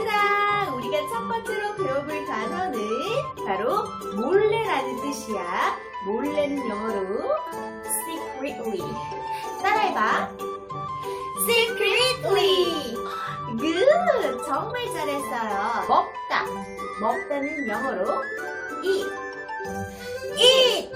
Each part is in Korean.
얘들아, 우리가 첫 번째로 배워볼 단어는 바로 몰래라는 뜻이야. 몰래는 영어로 secretly. 따라해봐. secretly. good. 정말 잘했어요. 먹다. 먹다는 영어로 eat. eat.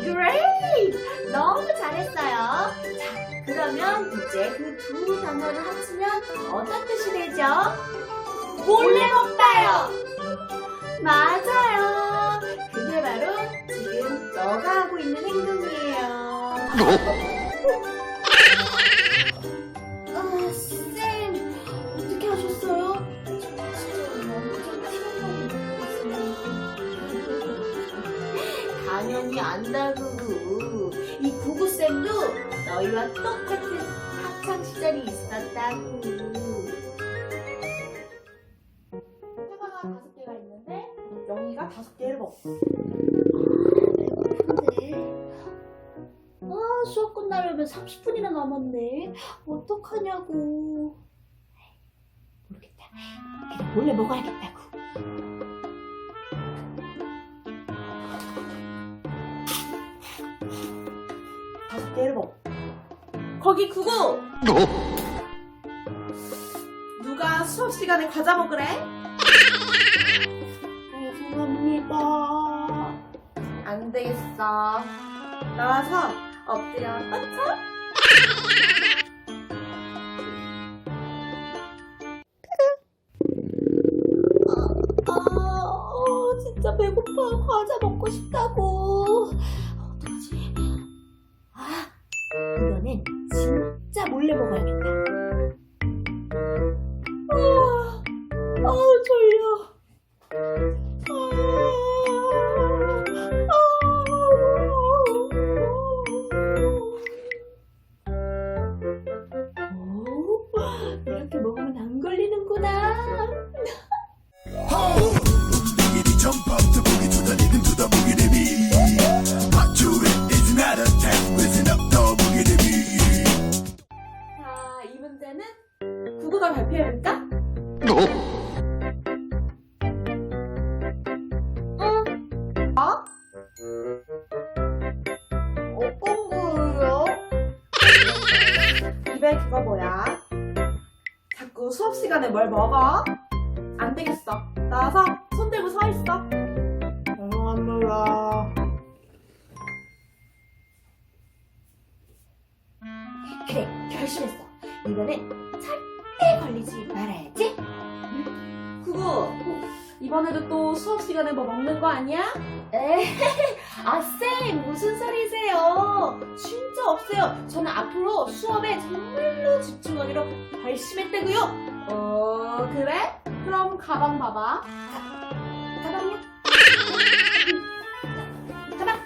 great. 너무 잘했어요. 자, 그러면 이제 그 두 단어를 합치면 어떤 뜻이 되죠? 몰래 먹다요. 맞아요. 그게 바로 지금 너가 하고 있는 행동이에요. 아, 쌤, 어떻게 하셨어요? 진짜 완전 튀어나온 당연히 안다고. 이 구구쌤도 너희와 똑같은 학창 시절이 있었다고. 끝나려면 30분이나 남았네. 어떡하냐고. 모르겠다. 그냥 몰래 먹어야겠다고. 개를 먹. 거기 그거 누가 수업 시간에 과자 먹으래? 죄송합니다. 안 되겠어. 나와서 엎드려 뻗쳐. 아, 어, 진짜 배고파. 과자 먹고 싶다고. 어떡하지? 입에 그거 뭐야? 자꾸 수업 시간에 뭘 먹어? 안 되겠어. 나와서 손 들고 서 있어. 죄송합니다. 그래, 결심했어. 이번엔 절대 걸리지 말아야지. 이번에도 또 수업 시간에 뭐 먹는 거 아니야? 에, 아 쌤, 무슨 소리세요? 진짜 없어요. 저는 앞으로 수업에 정말로 집중하기로 결심했다고요. 어, 그래? 그럼 가방 봐봐. 가, 가방이요? 가방.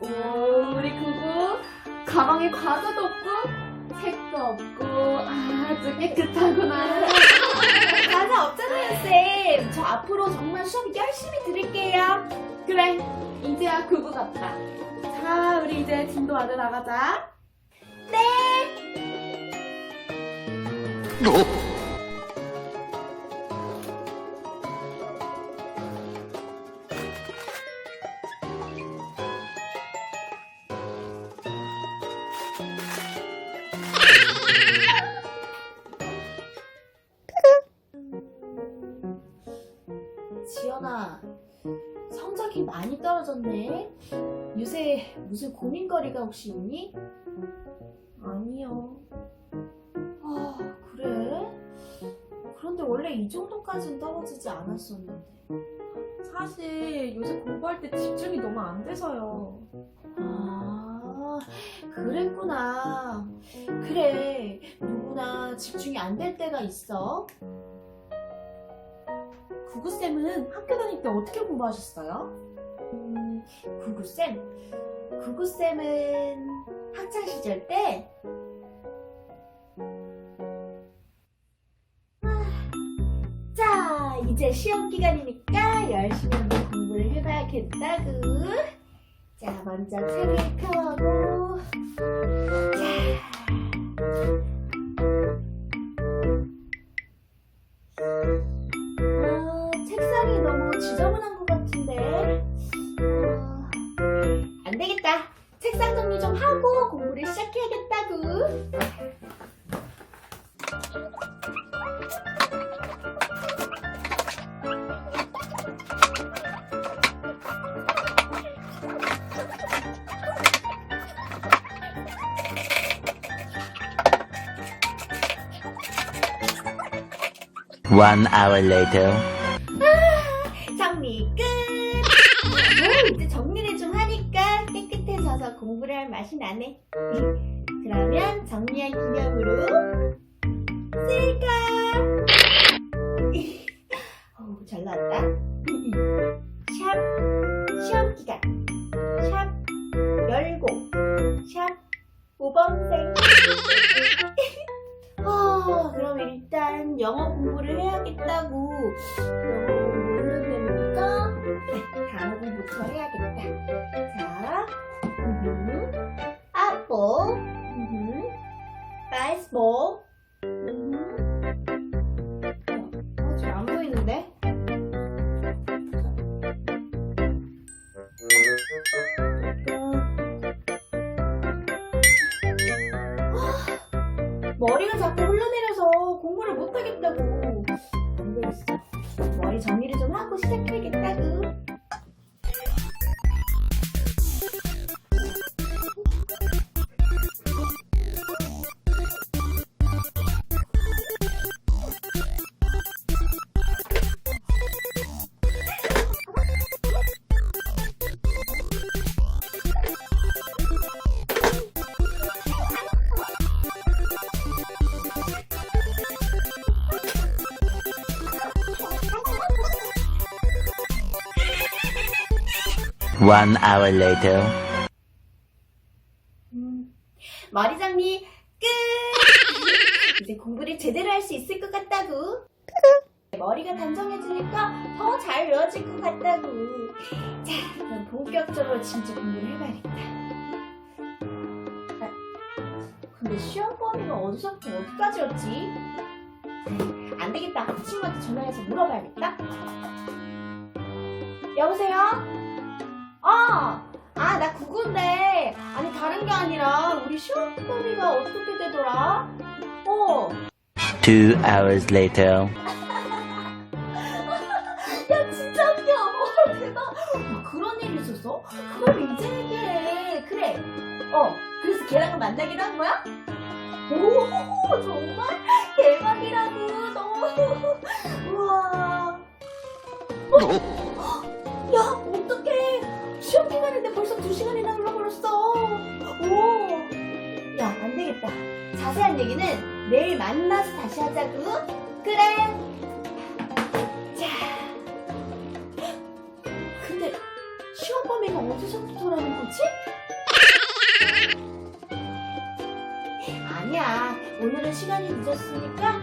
오, 우리 구구 가방에 과자도 깨끗하구나. 과자 없잖아요, 쌤. 저 앞으로 정말 수업 열심히 들을게요. 그래, 이제야 구구 같다. 자, 우리 이제 진도 안에 나가자. 네. 요새 무슨 고민거리가 혹시 있니? 아니요. 아, 그래? 그런데 원래 이 정도까지는 떨어지지 않았었는데. 사실 요새 공부할 때 집중이 너무 안 돼서요. 아, 그랬구나. 그래, 누구나 집중이 안 될 때가 있어. 구구쌤은 학교 다닐 때 어떻게 공부하셨어요? 음, 구구쌤. 구구쌤은 학창시절 때, 아, 자, 이제 시험 기간이니까 열심히 한번 공부를 해봐야겠다구. 자, 먼저 책을 펴고. 아, 책상 정리 좀 하고 공부를 시작해야겠다구. One hour later. 영어 공부를 됩니까? 네, 단어 공부부터 해야겠다. 자, 음, apple, 음, baseball, 음, 어, 잘안 보이는데? 머리가 자꾸 One hour later. 음, 머리 정리 끝! 이제 공부를 제대로 할 수 있을 것 같다고. 머리가 단정해지니까 더 잘 외워질 것 같다고. 자, 그럼 본격적으로 진짜 공부를 해봐야겠다. 아, 근데 시험 범위가 어디서부터 어디까지였지? 안 되겠다. 친구한테 전화해서 물어봐야겠다. 여보세요? 게 아니라, 우리 시험 범위가 어떻게 되더라? 어. Two hours later. 야, 진짜 웃겨. 어, 대박. 어, 그런 일이 있었어? 그걸 이제 얘기해. 그래. 어, 그래서 걔랑은 만나기로 한 거야? 오, 정말? 대박이라고. 너무. 우와. 어? 야, 어떡해. 시험 기간인데 벌써 두 시간이나 흘러버렸어. 오. 야, 안 되겠다. 자세한 얘기는 내일 만나서 다시 하자고. 그래. 자. 근데 시험 범위가 어디서부터라는 거지? 아니야. 오늘은 시간이 늦었으니까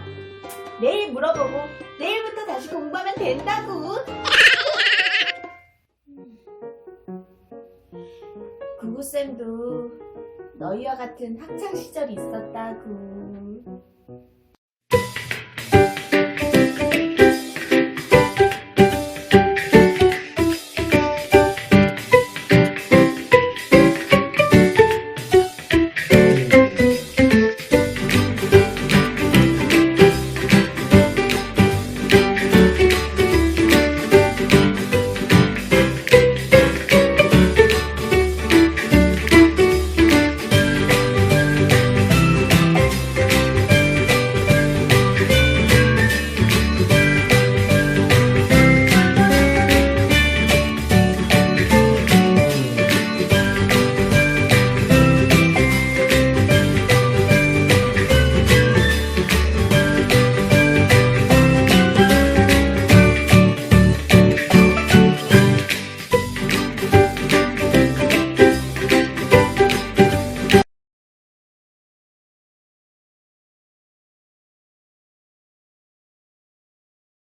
내일 물어보고 내일부터 다시 공부하면 된다고. 구구쌤도 너희와 같은 학창 시절이 있었다고.